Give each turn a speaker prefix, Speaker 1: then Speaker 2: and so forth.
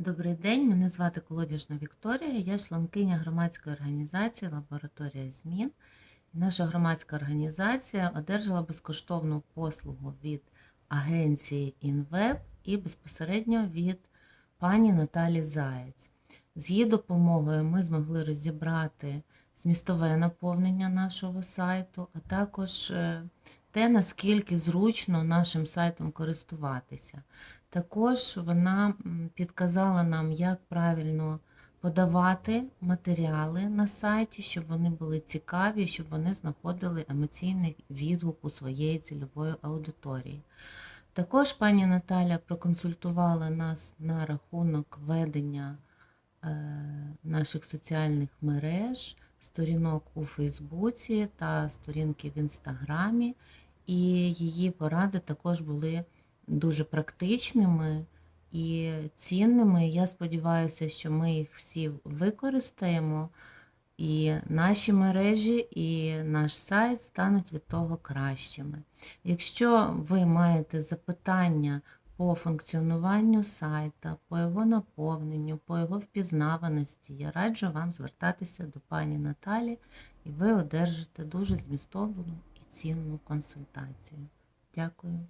Speaker 1: Добрий день, мене звати Колодяжна Вікторія, я членкиня громадської організації Лабораторія змін. Наша громадська організація одержала безкоштовну послугу від агенції InWeb і безпосередньо від пані Наталі Заєць. З її допомогою ми змогли розібрати змістове наповнення нашого сайту, а також е, те, наскільки зручно нашим сайтом користуватися. Також вона підказала нам, як правильно подавати матеріали на сайті, щоб вони були цікаві, щоб вони знаходили емоційний відгук у своєї цільової аудиторії. Також пані Наталя проконсультувала нас на рахунок ведення е, наших соціальних мереж, сторінок у Фейсбуці та сторінки в Інстаграмі, і її поради також були дуже практичними і цінними. Я сподіваюся, що ми їх всі використаємо, і наші мережі, і наш сайт стануть від того кращими. Якщо ви маєте запитання по функціонуванню сайта, по його наповненню, по його впізнаваності, я раджу вам звертатися до пані Наталі, і ви одержите дуже змістовну цінну консультацію. Дякую.